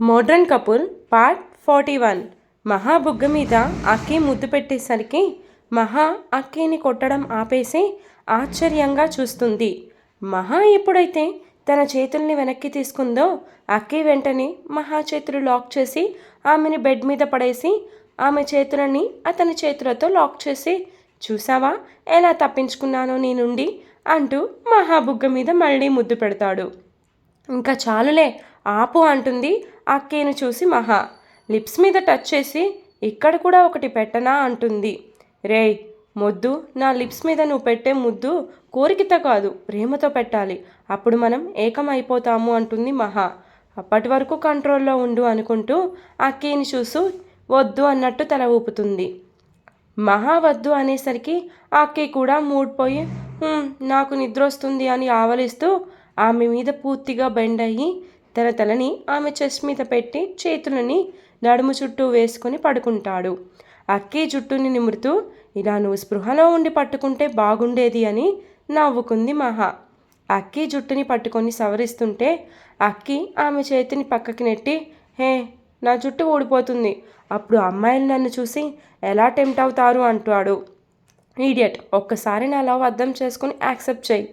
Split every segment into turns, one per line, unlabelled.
Modern couple part forty one. మహా బుగ్గ మీద అక్కి ముద్దు పెట్టేసరికి మహా అక్కిని కొట్టడం ఆపేసి ఆశ్చర్యంగా చూస్తుంది. మహా ఎప్పుడైతే తన చేతుల్ని వెనక్కి తీసుకుందో అక్కి వెంటనే మహా చేతులు లాక్ చేసి ఆమెని బెడ్ మీద పడేసి ఆమె చేతులని అతని చేతులతో లాక్ చేసి చూసావా ఎలా తప్పించుకున్నానో నీ నుండి? అంటూ మహా బుగ్గ మీద మళ్ళీ ముద్దు పెడతాడు. ఇంకా చాలులే ఆపు అంటుంది అక్కేను చూసి మహా. లిప్స్ మీద టచ్ చేసి ఇక్కడ కూడా ఒకటి పెట్టనా అంటుంది. రేయ్ మొద్దు నా లిప్స్ మీద నువ్వు పెట్టే ముద్దు కోరికతో కాదు ప్రేమతో పెట్టాలి. అప్పుడు మనం ఏకం అయిపోతాము అంటుంది మహా. అప్పటి వరకు కంట్రోల్లో ఉండు అనుకుంటూ అక్కీని చూసు వద్దు అన్నట్టు తల ఊపుతుంది. మహా వద్దు అనేసరికి అక్కి కూడా మూడ్ పోయి నాకు నిద్ర వస్తుంది అని ఆవలిస్తూ ఆమె మీద పూర్తిగా బెండ్ అయ్యి తన తలని ఆమె చెస్ట్ మీద పెట్టి చేతులని నడుము చుట్టూ వేసుకొని పడుకుంటాడు. అక్కి జుట్టుని నిమురుతూ ఇలా నువ్వు స్పృహలో ఉండి పట్టుకుంటే బాగుండేది అని నవ్వుకుంది మహా. అక్కి జుట్టుని పట్టుకొని సవరిస్తుంటే అక్కి ఆమె చేతిని పక్కకి నెట్టి హే నా జుట్టు ఊడిపోతుంది. అప్పుడు అమ్మాయిలు నన్ను చూసి ఎలా టెంప్ట్ అవుతారు? అంటాడు. ఈడియట్ ఒక్కసారి నా లవ్ అర్థం చేసుకుని యాక్సెప్ట్ చేయి.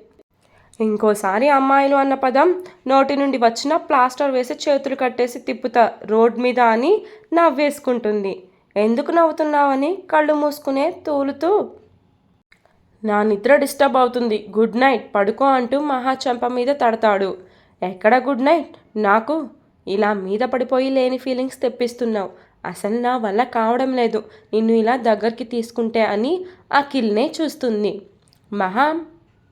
ఇంకోసారి అమ్మాయిలు అన్న పదం నోటి నుండి వచ్చిన ప్లాస్టర్ వేసి చేతులు కట్టేసి తిప్పుతా రోడ్ మీద అని నవ్వేసుకుంటుంది. ఎందుకు నవ్వుతున్నావని కళ్ళు మూసుకునే తూలుతూ. నా నిద్ర డిస్టర్బ్ అవుతుంది. Good night. పడుకో అంటూ మహాచంప మీద తడతాడు. ఎక్కడ గుడ్ నైట్? నాకు ఇలా మీద పడిపోయి లేని ఫీలింగ్స్ తెప్పిస్తున్నావు. అసలు నా వల్ల కావడం లేదు. నిన్ను ఇలా దగ్గరికి తీసుకుంటే అని అఖిల్నే చూస్తుంది. మహా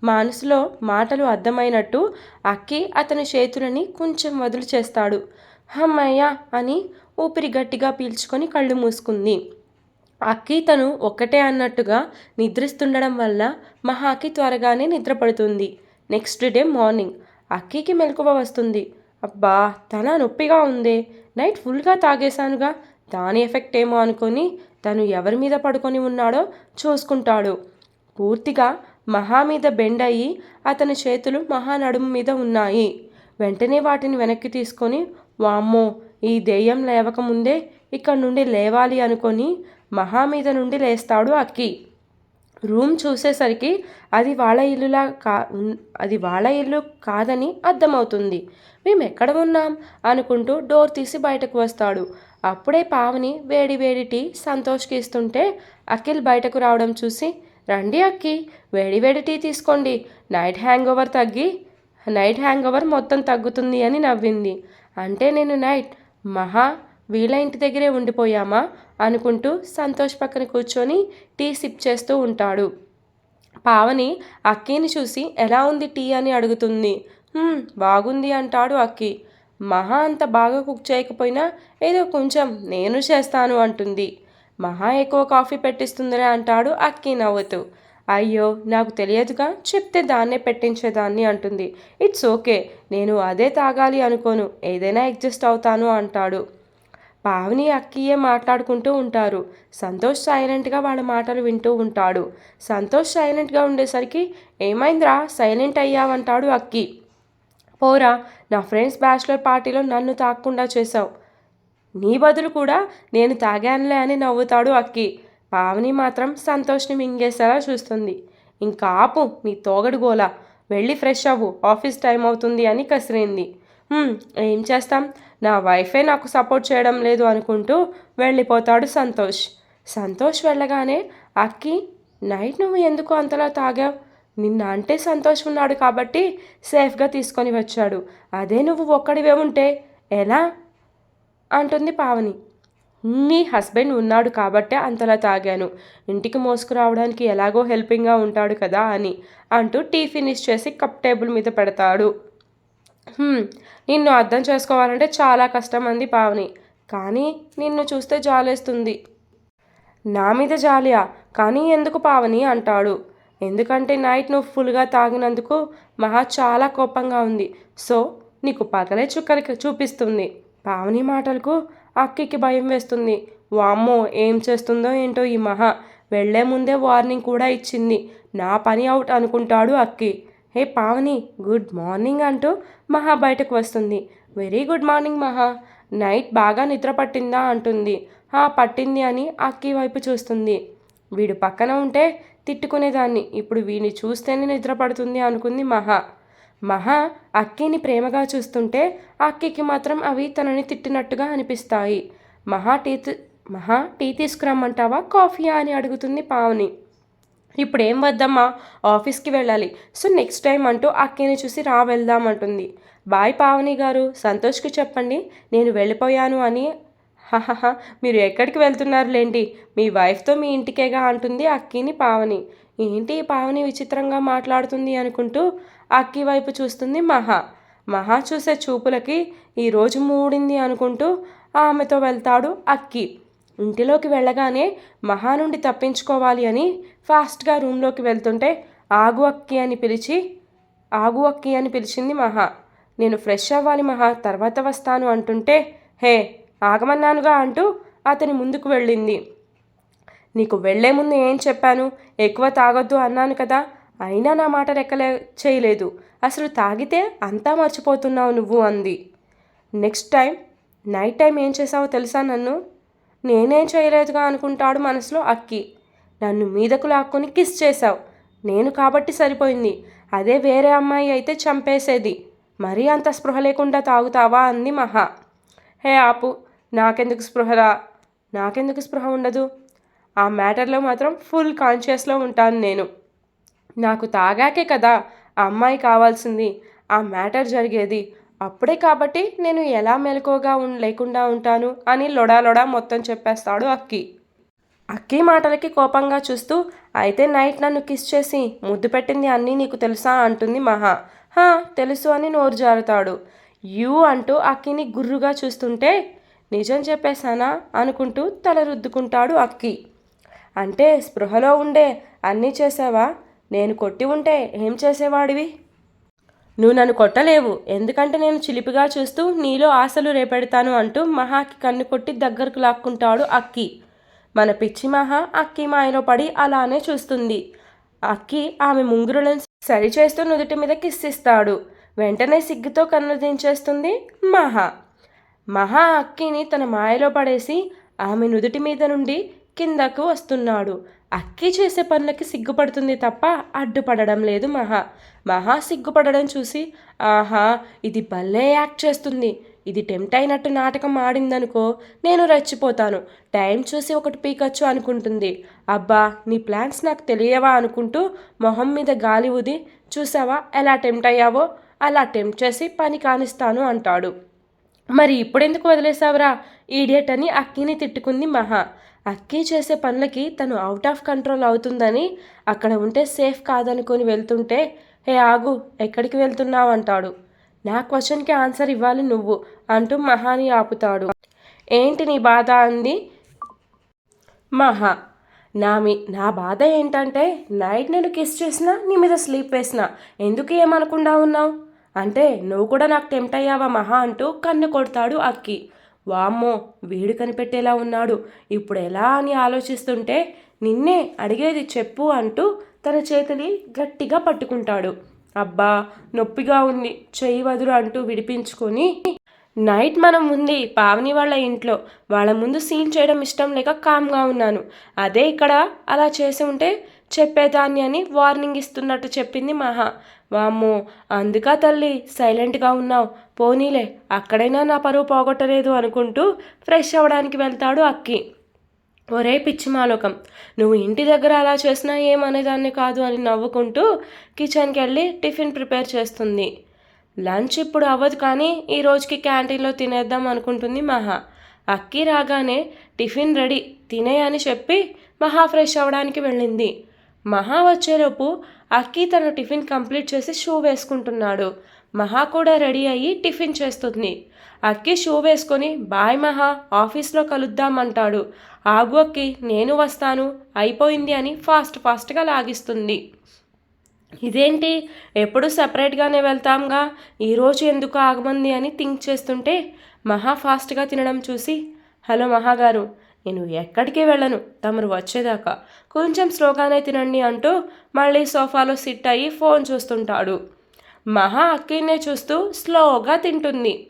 మనసులో మాటలు అర్థమైనట్టు అక్కి అతని చేతులని కొంచెం వదులు చేస్తాడు. హమ్మయ్య అని ఊపిరి గట్టిగా పీల్చుకొని కళ్ళు మూసుకుంది. అక్కి తను ఒక్కటే అన్నట్టుగా నిద్రిస్తుండడం వల్ల మహాకి త్వరగానే నిద్రపడుతుంది. నెక్స్ట్ డే మార్నింగ్ అక్కికి మెలకువ వస్తుంది. అబ్బా తల నొప్పిగా ఉందే. నైట్ ఫుల్గా తాగేశానుగా. దాని ఎఫెక్ట్ ఏమో అనుకొని తను ఎవరి మీద పడుకొని ఉన్నాడో చూసుకుంటాడు. పూర్తిగా మహా మీద బెండ్ అయ్యి అతని చేతులు మహా నడుము మీద ఉన్నాయి. వెంటనే వాటిని వెనక్కి తీసుకొని వామ్మో ఈ దెయ్యం లేవకముందే ఇక్కడ నుండి లేవాలి అనుకొని మహా మీద నుండి లేస్తాడు అక్కి. రూమ్ చూసేసరికి అది వాళ్ళ ఇల్లులా కా అది వాళ్ళ ఇల్లు కాదని అర్థమవుతుంది. మేము ఎక్కడ ఉన్నాం? అనుకుంటూ డోర్ తీసి బయటకు వస్తాడు. అప్పుడే పావని వేడి వేడి టీ సంతోష్కి ఇస్తుంటే అఖిల్ బయటకు రావడం చూసి రండి అక్కి వేడి వేడి టీ తీసుకోండి. నైట్ హ్యాంగ్ ఓవర్ తగ్గి నైట్ హ్యాంగ్ ఓవర్ మొత్తం తగ్గుతుంది అని నవ్వింది. అంటే నేను నైట్ మహా వీళ్ళ ఇంటి దగ్గరే ఉండిపోయామా అనుకుంటూ సంతోష్ పక్కన కూర్చొని టీ సిప్ చేస్తూ ఉంటాడు. పావని అక్కీని చూసి ఎలా ఉంది టీ అని అడుగుతుంది. బాగుంది అంటాడు అక్కి. మహా అంత బాగా కుక్ చేయకపోయినా ఏదో కొంచెం నేను చేస్తాను అంటుంది. మహా ఎక్కువ కాఫీ పెట్టిస్తుందిరా అంటాడు అక్కి నవ్వుతూ. అయ్యో నాకు తెలియదుగా చెప్తే దాన్నే పెట్టించేదాన్ని అంటుంది. ఇట్స్ ఓకే నేను అదే తాగాలి అనుకోను ఏదైనా అడ్జస్ట్ అవుతాను అంటాడు. పావని అక్కియే మాట్లాడుకుంటూ ఉంటారు. సంతోష్ సైలెంట్గా వాళ్ళ మాటలు వింటూ ఉంటాడు. సంతోష్ సైలెంట్గా ఉండేసరికి ఏమైందిరా సైలెంట్ అయ్యావంటాడు అక్కి. పోరా నా ఫ్రెండ్స్ బ్యాచులర్ పార్టీలో నన్ను తాకుండా చేశావు. నీ బదులు కూడా నేను తాగానులే అని నవ్వుతాడు అక్కి. పావని మాత్రం సంతోష్ని మింగేసేలా చూస్తుంది. ఇంకా ఆపు నీ తోగడు గోలా. వెళ్ళి ఫ్రెష్ అవ్వు. ఆఫీస్ టైం అవుతుంది అని కసిరింది. ఏం చేస్తాం? నా వైఫే నాకు సపోర్ట్ చేయడం లేదు అనుకుంటూ వెళ్ళిపోతాడు సంతోష్. సంతోష్ వెళ్ళగానే అక్కి నైట్ నువ్వు ఎందుకు అంతలా తాగావు? నిన్న అంటే సంతోష్ ఉన్నాడు కాబట్టి సేఫ్గా తీసుకొని వచ్చాడు. అదే నువ్వు ఒక్కడివే ఉంటే ఎలా? అంటుంది పావని. నీ హస్బెండ్ ఉన్నాడు కాబట్టే అంతలా తాగాను. ఇంటికి మోసుకురావడానికి ఎలాగో హెల్పింగ్గా ఉంటాడు కదా అని అంటూ టీ ఫినిష్ చేసి కప్ టేబుల్ మీద పెడతాడు. నిన్ను అర్థం చేసుకోవాలంటే చాలా కష్టం అంది పావని. కానీ నిన్ను చూస్తే జాలేస్తుంది. నా మీద జాలియా? కానీ ఎందుకు పావని? అంటాడు. ఎందుకంటే నైట్ నువ్వు ఫుల్గా తాగినందుకు మహా చాలా కోపంగా ఉంది. సో నీకు పగలే చుక్కలకి చూపిస్తుంది. పావని మాటలకు అక్కకి భయం వేస్తుంది. వామ్మో ఏం చేస్తుందో ఏంటో ఈ మహా. వెళ్ళే ముందే వార్నింగ్ కూడా ఇచ్చింది. నా పని అవుట్ అనుకుంటాడు అక్కి. హే పావని గుడ్ మార్నింగ్ అంటూ మహా బయటకు వస్తుంది. Very good morning Maha. Night బాగా నిద్ర పట్టిందా అంటుంది. ఆ పట్టింది అని అక్కి వైపు చూస్తుంది. వీడు పక్కన ఉంటే తిట్టుకునేదాన్ని. ఇప్పుడు వీడిని చూస్తేనే నిద్ర పడుతుంది అనుకుంది మహా. మహా అక్కిని ప్రేమగా చూస్తుంటే అక్కికి మాత్రం అవి తనని తిట్టినట్టుగా అనిపిస్తాయి. మహా టీ మహా టీ తీసుకురమ్మంటావా? కాఫీయా అని అడుగుతుంది పావని. ఇప్పుడు ఏం వద్దమ్మా ఆఫీస్కి వెళ్ళాలి. సో నెక్స్ట్ టైం అంటూ అక్కిని చూసి రా వెళ్దామంటుంది బాయ్ పావని గారు సంతోష్కి చెప్పండి నేను వెళ్ళిపోయాను అని. హహహ మీరు ఎక్కడికి వెళ్తున్నారులేండి? మీ వైఫ్తో మీ ఇంటికేగా అంటుంది అక్కిని పావని. ఏంటి పావని విచిత్రంగా మాట్లాడుతుంది అనుకుంటూ అక్కి వైపు చూస్తుంది మహా. మహా చూసే చూపులకి ఈరోజు మూడింది అనుకుంటూ ఆమెతో వెళ్తాడు అక్కి. ఇంటిలోకి వెళ్ళగానే మహా నుండి తప్పించుకోవాలి అని ఫాస్ట్గా రూమ్లోకి వెళ్తుంటే ఆగు అక్కి అని పిలిచి ఆగు అక్కి అని పిలిచింది మహా. నేను ఫ్రెష్ అవ్వాలి మహా తర్వాత వస్తాను అంటుంటే హే ఆగమన్నానుగా అంటూ అతని ముందుకు వెళ్ళింది. నీకు వెళ్ళే ముందు ఏం చెప్పాను? ఎక్కువ తాగొద్దు అన్నాను కదా. అయినా నా మాట రెక్కలే చేయలేదు. అసలు తాగితే అంతా మర్చిపోతున్నావు నువ్వు అంది. నెక్స్ట్ టైం నైట్ టైం ఏం చేసావో తెలుసా నన్ను? నేనేం చేయలేదుగా అనుకుంటాడు మనసులో అక్కి. నన్ను మీదకు లాక్కొని కిస్ చేశావు. నేను కాబట్టి సరిపోయింది. అదే వేరే అమ్మాయి అయితే చంపేసేది. మరీ అంత స్పృహ లేకుండా తాగుతావా? అంది మహా. హే ఆపు నాకెందుకు స్పృహరా నాకెందుకు స్పృహ ఉండదు? ఆ మ్యాటర్లో మాత్రం ఫుల్ కాన్షియస్లో ఉంటాను నేను. నాకు తాగాకే కదా ఆ అమ్మాయి కావాల్సింది ఆ మ్యాటర్ జరిగేది. అప్పుడే కాబట్టి నేను ఎలా మెలకువగా ఉన్ లేకుండా ఉంటాను అని లొడా లొడా మొత్తం చెప్పేస్తాడు అక్కి. అక్కి మాటలకి కోపంగా చూస్తూ అయితే నైట్ నన్ను కిస్ చేసి ముద్దు పెట్టింది అన్నీ నీకు తెలుసా? అంటుంది మహా. హా తెలుసు అని నోరు జారుతాడు. యూ అంటూ అక్కిని గుర్రుగా చూస్తుంటే నిజం చెప్పేశానా? అనుకుంటూ తల రుద్దుకుంటాడు అక్కి. అంటే స్పృహలో ఉండే అన్నీ చేసావా? నేను కొట్టి ఉంటే ఏం చేసేవాడివి? నువ్వు నన్ను కొట్టలేవు. ఎందుకంటే నేను చిలిపిగా చూస్తూ నీలో ఆశలు రేపెడతాను అంటూ మహాకి కన్ను కొట్టి దగ్గరకు లాక్కుంటాడు అక్కి. మన పిచ్చి మహా అక్కి మాయలో పడి అలానే చూస్తుంది. అక్కి ఆమె ముంగురులను సరిచేస్తూ నుదుటి మీద కిస్సిస్తాడు. వెంటనే సిగ్గుతో కన్ను దించేస్తుంది మహా. మహా అక్కిని తన మాయలో పడేసి ఆమె నుదుటి మీద నుండి కిందకు వస్తున్నాడు. అక్కి చేసే పనులకి సిగ్గుపడుతుంది తప్ప అడ్డుపడడం లేదు మహా. మహా సిగ్గుపడడం చూసి ఆహా ఇది భలే యాక్ట్ చేస్తుంది. ఇది టెంప్ట్ అయినట్టు నాటకం ఆడిందనుకో నేను రెచ్చిపోతాను. టైం చూసి ఒకటి పీకచ్చు అనుకుంటుంది. అబ్బా నీ ప్లాన్స్ నాకు తెలియవా అనుకుంటూ మొహం మీద గాలి ఊది చూసావా ఎలా టెంప్ట్ అయ్యావో? అలా టెంప్ట్ చేసి పని కానిస్తాను అంటాడు. మరి ఇప్పుడెందుకు వదిలేసావురా ఈడియట్ అని అక్కిని తిట్టుకుంది మహా. అక్కి చేసే పనులకి తను అవుట్ ఆఫ్ కంట్రోల్ అవుతుందని అక్కడ ఉంటే సేఫ్ కాదనుకొని వెళ్తుంటే హే ఆగు ఎక్కడికి వెళ్తున్నావు అంటాడు నా క్వశ్చన్కి ఆన్సర్ ఇవ్వాలి నువ్వు అంటూ మహాని ఆపుతాడు. ఏంటి నీ బాధ? అంది మహా. నా మీ నా బాధ ఏంటంటే నైట్ నేను కిస్ చేసినా నీ మీద స్లీప్ వేసినా ఎందుకు ఏమనకుండా ఉన్నావు? అంటే నువ్వు కూడా నాకు టెంప్ట్ అయ్యావా మహా? అంటూ కన్ను కొడతాడు అక్కి. వామ్మో వీడు కనిపెట్టేలా ఉన్నాడు. ఇప్పుడు ఎలా అని ఆలోచిస్తుంటే నిన్నే అడిగేది చెప్పు అంటూ తన చేతిని గట్టిగా పట్టుకుంటాడు. అబ్బా నొప్పిగా ఉంది చెయ్యి వదులు అంటూ విడిపించుకొని. నైట్ మనం ఉంది పావని వాళ్ళ ఇంట్లో. వాళ్ళ ముందు సీన్ చేయడం ఇష్టం లేక కామ్గా ఉన్నాను. అదే ఇక్కడ అలా చేసి ఉంటే చెప్పేదాన్ని అని వార్నింగ్ ఇస్తున్నట్టు చెప్పింది మహా. వామ్మో అందుకా తల్లి సైలెంట్గా ఉన్నావు. పోనీలే అక్కడైనా నా పరువు పోగొట్టలేదు అనుకుంటూ ఫ్రెష్ అవ్వడానికి వెళ్తాడు అక్కి. ఒరే పిచ్చి మాలోకం నువ్వు ఇంటి దగ్గర అలా చేసినా ఏమనేదాన్ని కాదు అని నవ్వుకుంటూ కిచెన్కి వెళ్ళి టిఫిన్ ప్రిపేర్ చేస్తుంది. లంచ్ ఇప్పుడు అవ్వదు కానీ ఈ రోజుకి క్యాంటీన్లో తినేద్దాం అనుకుంటుంది మహా. అక్కి రాగానే టిఫిన్ రెడీ తినే అని చెప్పి మహా ఫ్రెష్ అవ్వడానికి వెళ్ళింది. మహా వచ్చేలోపు అక్కి తన టిఫిన్ కంప్లీట్ చేసి షూ వేసుకుంటున్నాడు. మహా కూడా రెడీ అయ్యి టిఫిన్ చేస్తుంది. అక్కి షూ వేసుకొని బాయ్ మహా ఆఫీస్లో కలుద్దామంటాడు. ఆగు అక్కి నేను వస్తాను. అయిపోయింది అని ఫాస్ట్ ఫాస్ట్గా లాగిస్తుంది. ఇదేంటి? ఎప్పుడు సపరేట్గానే వెళ్తాంగా? ఈరోజు ఎందుకు ఆగమంది అని థింక్ చేస్తుంటే మహా ఫాస్ట్గా తినడం చూసి హలో మహాగారు నేను ఎక్కడికి వెళ్ళను. తమరు వచ్చేదాకా కొంచెం స్లోగానే తినండి అంటూ మళ్ళీ సోఫాలో సిట్ అయ్యి ఫోన్ చూస్తుంటాడు. మహా అక్కినే చూస్తూ స్లోగా తింటుంది.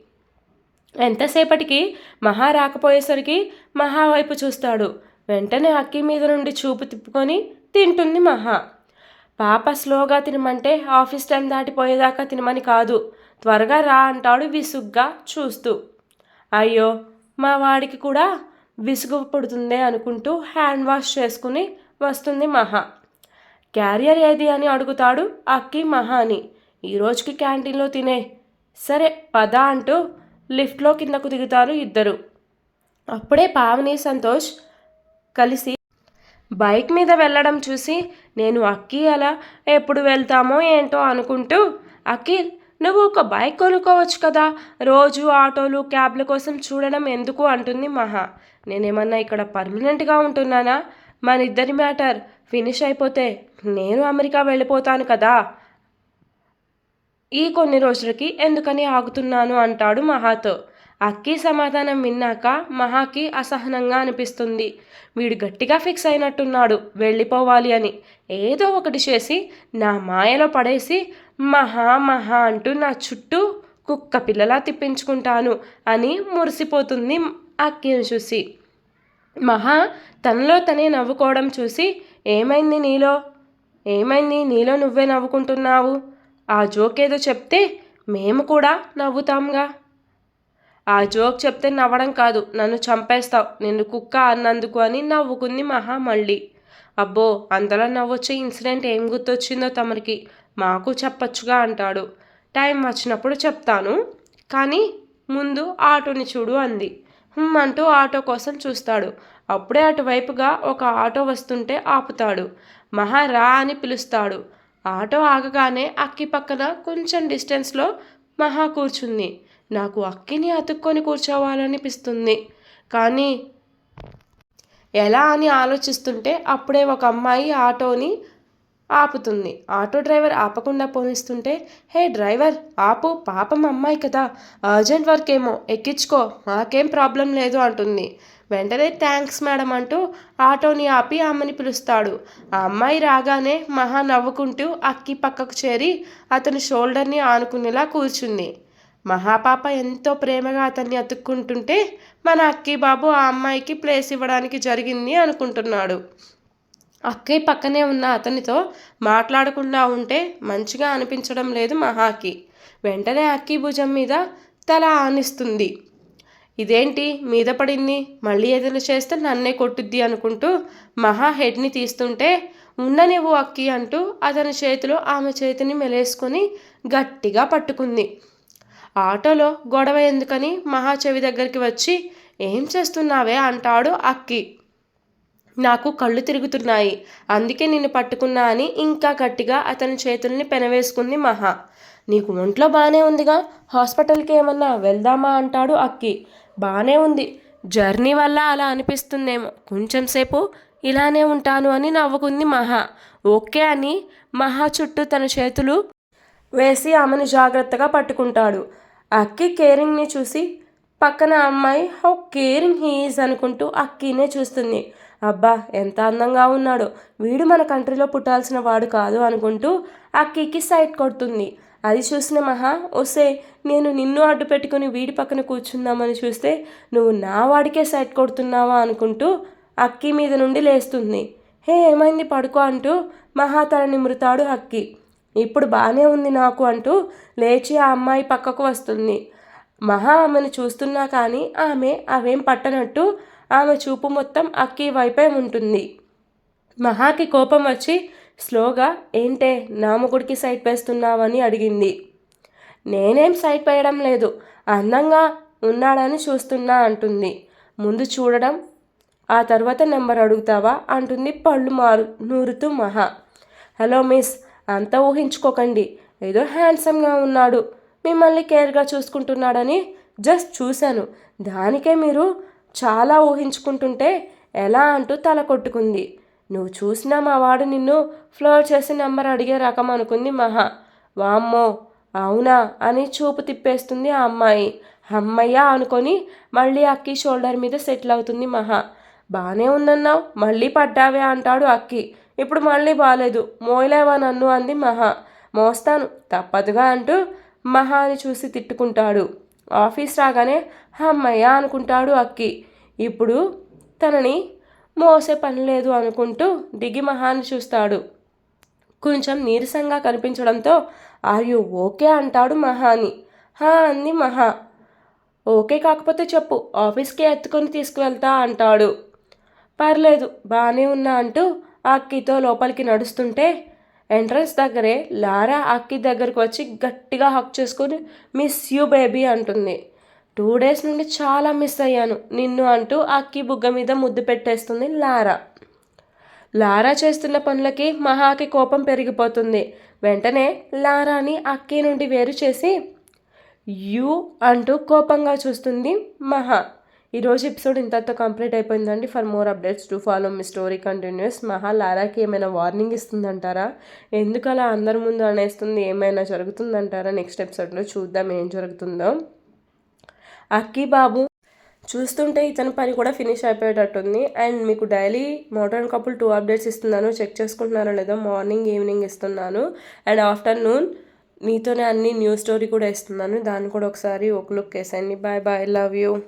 ఎంతసేపటికి మహా రాకపోయేసరికి మహా వైపు చూస్తాడు. వెంటనే అక్కి మీద నుండి చూపు తిప్పుకొని తింటుంది మహా. పాప స్లోగా తినమంటే ఆఫీస్ టైం దాటిపోయేదాకా తినమని కాదు. త్వరగా రా అంటాడు విసుగ్గా చూస్తూ. అయ్యో మా వాడికి కూడా విసుగు పుడుతుందే అనుకుంటూ హ్యాండ్ వాష్ చేసుకుని వస్తుంది మహా. క్యారియర్ ఏది అని అడుగుతాడు అక్కి మహా అని ఈ రోజుకి క్యాంటీన్లో తినే. సరే పద అంటూ లిఫ్ట్లో కిందకు దిగుతారు ఇద్దరు. అప్పుడే పావని సంతోష్ కలిసి బైక్ మీద వెళ్ళడం చూసి నేను అక్కి అలా ఎప్పుడు వెళ్తామో ఏంటో అనుకుంటూ అఖిల్ నువ్వు ఒక బైక్ కొనుక్కోవచ్చు కదా. రోజు ఆటోలు క్యాబ్ల కోసం చూడడం ఎందుకు అంటుంది మహా. నేనేమన్నా ఇక్కడ పర్మనెంట్గా ఉంటున్నానా? మన ఇద్దరి మ్యాటర్ ఫినిష్ అయిపోతే నేను అమెరికా వెళ్ళిపోతాను కదా. ఈ కొన్ని రోజులకి ఎందుకని ఆగుతున్నాను అంటాడు మహాతో. అక్కి సమాధానం విన్నాక మహాకి అసహనంగా అనిపిస్తుంది. వీడు గట్టిగా ఫిక్స్ అయినట్టున్నాడు వెళ్ళిపోవాలి అని. ఏదో ఒకటి చేసి నా మాయలో పడేసి మహా మహా అంటూ నా చుట్టూ కుక్క పిల్లలా తిప్పించుకుంటాను అని మురిసిపోతుంది అక్కిని చూసి. మహా తనలో తనే నవ్వుకోవడం చూసి ఏమైంది నీలో? ఏమైంది నీలో నువ్వే నవ్వుకుంటున్నావు? ఆ జోక్ ఏదో చెప్తే మేము కూడా నవ్వుతాంగా. ఆ జోక్ చెప్తే నవ్వడం కాదు నన్ను చంపేస్తావు నిన్ను కుక్క అన్నందుకు అని నవ్వుకుంది మహా మళ్ళీ. అబ్బో అంతలా నవ్వొచ్చే ఇన్సిడెంట్ ఏం గుర్తొచ్చిందో తమరికి? మాకు చెప్పచ్చుగా అంటాడు. టైం వచ్చినప్పుడు చెప్తాను. కానీ ముందు ఆటోని చూడు అంది. అంటూ ఆటో కోసం చూస్తాడు. అప్పుడే అటువైపుగా ఒక ఆటో వస్తుంటే ఆపుతాడు. మహారా అని పిలుస్తాడు. ఆటో ఆగగానే అక్కి పక్కన కొంచెం డిస్టెన్స్లో మహా కూర్చుంది. నాకు అక్కిని అతుక్కొని కూర్చోవాలనిపిస్తుంది. కానీ ఎలా అని ఆలోచిస్తుంటే అప్పుడే ఒక అమ్మాయి ఆటోని ఆపుతుంది. ఆటో డ్రైవర్ ఆపకుండా పోనిస్తుంటే హే డ్రైవర్ ఆపు పాపం అమ్మాయి కదా. అర్జెంట్ వర్క్ ఏమో ఎక్కించుకో మాకేం ప్రాబ్లం లేదు అంటుంది. వెంటనే థ్యాంక్స్ మేడం అంటూ ఆటోని ఆపి ఆమెని పిలుస్తాడు. ఆ అమ్మాయి రాగానే మహా నవ్వుకుంటూ అక్కి పక్కకు చేరి అతని షోల్డర్ని ఆనుకునేలా కూర్చుంది. మహాపాప ఎంతో ప్రేమగా అతన్ని అతుక్కుంటుంటే మన అక్కి బాబు ఆ అమ్మాయికి ప్లేస్ ఇవ్వడానికి జరిగింది అనుకుంటున్నాడు. అక్కయ్య పక్కనే ఉన్న అతనితో మాట్లాడకుండా ఉంటే మంచిగా అనిపించడం లేదు మహాకి. వెంటనే అక్కి భుజం మీద తల ఆనిస్తుంది. ఇదేంటి? మీద పడింది. మళ్ళీ ఏదైనా చేస్తే నన్నే కొట్టుద్ది అనుకుంటూ మహా హెడ్ని తీస్తుంటే ఉండనివ్వు అక్కి అంటూ అతని చేతిలో ఆమె చేతిని మెలేసుకొని గట్టిగా పట్టుకుంది. ఆటోలో గొడవ ఎందుకని మహా చెవి దగ్గరికి వచ్చి ఏం చేస్తున్నావే? అంటాడు అక్కి. నాకు కళ్ళు తిరుగుతున్నాయి. అందుకే నిన్ను పట్టుకున్నా అని ఇంకా గట్టిగా అతని చేతుల్ని పెనవేసుకుంది మహా. నీకు ఒంట్లో బాగానే ఉందిగా? హాస్పిటల్కి ఏమన్నా వెళ్దామా అంటాడు అక్కి. బాగానే ఉంది. జర్నీ వల్ల అలా అనిపిస్తుందేమో. కొంచెం సేపు ఇలానే ఉంటాను అని నవ్వుకుంది మహా. ఓకే అని మహా చుట్టూ తన చేతులు వేసి ఆమెను జాగ్రత్తగా పట్టుకుంటాడు. అక్కి కేరింగ్ని చూసి పక్కన అమ్మాయి హౌ కేరింగ్ హీఈస్ అనుకుంటూ అక్కీనే చూస్తుంది. అబ్బా ఎంత అందంగా ఉన్నాడో. వీడు మన కంట్రీలో పుట్టాల్సిన వాడు కాదు అనుకుంటూ అక్కీకి సైట్ కొడుతుంది. అది చూసిన మహా ఒసే నేను నిన్ను అడ్డు పెట్టుకుని వీడి పక్కన కూర్చుందామని చూస్తే నువ్వు నా వాడికే సైట్ కొడుతున్నావా అనుకుంటూ అక్కి మీద నుండి లేస్తుంది. హే ఏమైంది పడుకో అంటూ మహా తల నిమురుతాడు అక్కి. ఇప్పుడు బాగానే ఉంది నాకు అంటూ లేచి ఆ అమ్మాయి పక్కకు వస్తుంది. మహా ఆమెను చూస్తున్నా కానీ ఆమె అవేం పట్టనట్టు ఆమె చూపు మొత్తం అక్కి వైపే ఉంటుంది. మహాకి కోపం వచ్చి స్లోగా ఏంటే నామకుడికి సైట్ వేస్తున్నావని అడిగింది. నేనేం సైట్ వేయడం లేదు అందంగా ఉన్నాడని చూస్తున్నా అంటుంది. ముందు చూడడం ఆ తర్వాత నెంబర్ అడుగుతావా అంటుంది పళ్ళు మారు నూరుతూ మహా. హలో మిస్ అంతా ఊహించుకోకండి ఏదో హ్యాండ్సమ్గా ఉన్నాడు మిమ్మల్ని కేర్గా చూసుకుంటున్నాడని జస్ట్ చూశాను దానికే మీరు చాలా ఊహించుకుంటుంటే ఎలా అంటూ తల కొట్టుకుంది. నువ్వు చూసినా మా వాడు నిన్ను ఫ్లోర్ చేసి నెంబర్ అడిగే రకం అనుకుంది మహా. వామ్మో అవునా? అని చూపు తిప్పేస్తుంది ఆ అమ్మాయి. అమ్మయ్య అనుకొని మళ్ళీ అక్కి షోల్డర్ మీద సెటిల్ అవుతుంది మహా. బాగానే ఉందన్నావు మళ్ళీ పడ్డావే అంటాడు అక్కి. ఇప్పుడు మళ్ళీ బాగాలేదు మోయలేవా నన్ను? అంది మహా. మోస్తాను తప్పదుగా అంటూ మహాని చూసి తిట్టుకుంటాడు. ఆఫీస్ రాగానే అమ్మయ్య అనుకుంటాడు అక్కి. ఇప్పుడు తనని మోసే పని లేదు అనుకుంటూ దిగి మహాన్ని చూస్తాడు. కొంచెం నీరసంగా కనిపించడంతో ఆర్ యు ఓకే అంటాడు మహాని. హా అంది మహా. ఓకే కాకపోతే చెప్పు ఆఫీస్కి ఎత్తుకొని తీసుకువెళ్తా అంటాడు. పర్లేదు బాగానే ఉన్నా అంటూ అక్కితో లోపలికి నడుస్తుంటే ఎంట్రన్స్ దగ్గరే లారా అక్కి దగ్గరకు వచ్చి గట్టిగా హక్ చేసుకొని మిస్ యూ బేబీ అంటుంది. టూ డేస్ నుండి చాలా మిస్ అయ్యాను నిన్ను అంటూ అక్కి బుగ్గ మీద ముద్దు పెట్టేస్తుంది లారా. లారా చేస్తున్న పనులకి మహాకి కోపం పెరిగిపోతుంది. వెంటనే లారాని అక్కి నుండి వేరు చేసి యూ అంటూ కోపంగా చూస్తుంది మహా. ఈరోజు ఎపిసోడ్ ఇంతతో కంప్లీట్ అయిపోయిందండి. For more updates to follow me story continues Maha లారాకి ఏమైనా వార్నింగ్ ఇస్తుందంటారా? ఎందుకు అలా అందరి ముందు అనేస్తుంది ఏమైనా జరుగుతుందంటారా? నెక్స్ట్ ఎపిసోడ్లో చూద్దాం ఏం జరుగుతుందో. అక్కి బాబు చూస్తుంటే ఇతని పని కూడా ఫినిష్ అయిపోయేటట్టుంది. అండ్ మీకు daily modern couple two updates ఇస్తున్నాను. చెక్ చేసుకుంటున్నారో లేదో మార్నింగ్ ఈవినింగ్ ఇస్తున్నాను. అండ్ ఆఫ్టర్నూన్ మీతోనే అన్ని న్యూస్ స్టోరీ కూడా ఇస్తున్నాను. దాన్ని కూడా ఒకసారి ఒక లుక్ వేసేయండి. Bye bye love you